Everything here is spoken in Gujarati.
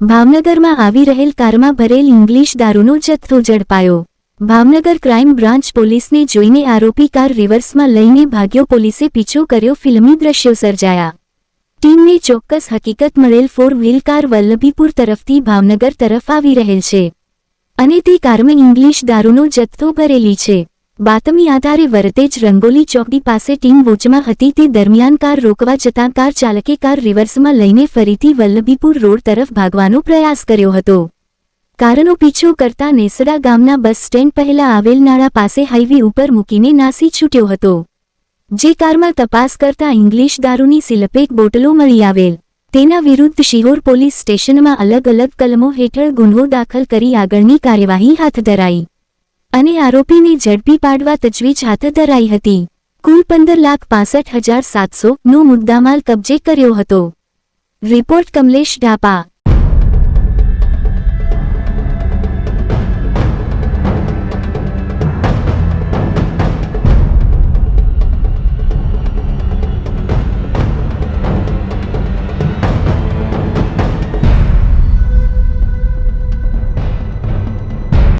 ભાવનગરમાં આવી રહેલ કારમાં ભરેલ ઇંગ્લિશ દારૂનો જથ્થો ઝડપાયો. ભાવનગર ક્રાઇમ બ્રાન્ચ પોલીસને જોઈને આરોપી કાર રિવર્સમાં લઈને ભાગ્યો પોલીસે પીછો કર્યો ફિલ્મી દ્રશ્યો સર્જાયા. ટીમને ચોક્કસ હકીકત મળેલ ફોર વ્હીલ કાર વલ્લભીપુર તરફથી ભાવનગર તરફ આવી રહેલ છે. અને તે કારમાં ઇંગ્લિશ દારૂનો જથ્થો ભરેલી છે. બાતમી આધારે વરતેજ રંગોલી ચોકડી પાસે ટીમ વોચમાં હતી. તે દરમિયાન કાર રોકવા જતાં કાર ચાલકે કાર રિવર્સમાં લઈને ફરીથી વલ્લભીપુર રોડ તરફ ભાગવાનો પ્રયાસ કર્યો હતો. કારનો પીછો કરતા નેસડા ગામના બસ સ્ટેન્ડ પહેલા આવેલ નાળા પાસે હાઈવે ઉપર મૂકીને નાસી છૂટ્યો હતો. જે કારમાં તપાસ કરતા ઇંગ્લિશ દારૂની સિલપેક બોટલો મળી આવેલ. તેના વિરુદ્ધ શિહોર પોલીસ સ્ટેશનમાં અલગ અલગ કલમો હેઠળ ગુન્હો દાખલ કરી આગળની કાર્યવાહી હાથ ધરાઈ. અને આરોપીને ઝડપી પાડવા તજવીજ હાથ ધરાઈ હતી. કુલ પંદર લાખ પાસઠ હજાર સાતસો નો મુદ્દામાલ કબજે કર્યો હતો. રિપોર્ટ કમલેશ ઢાપા.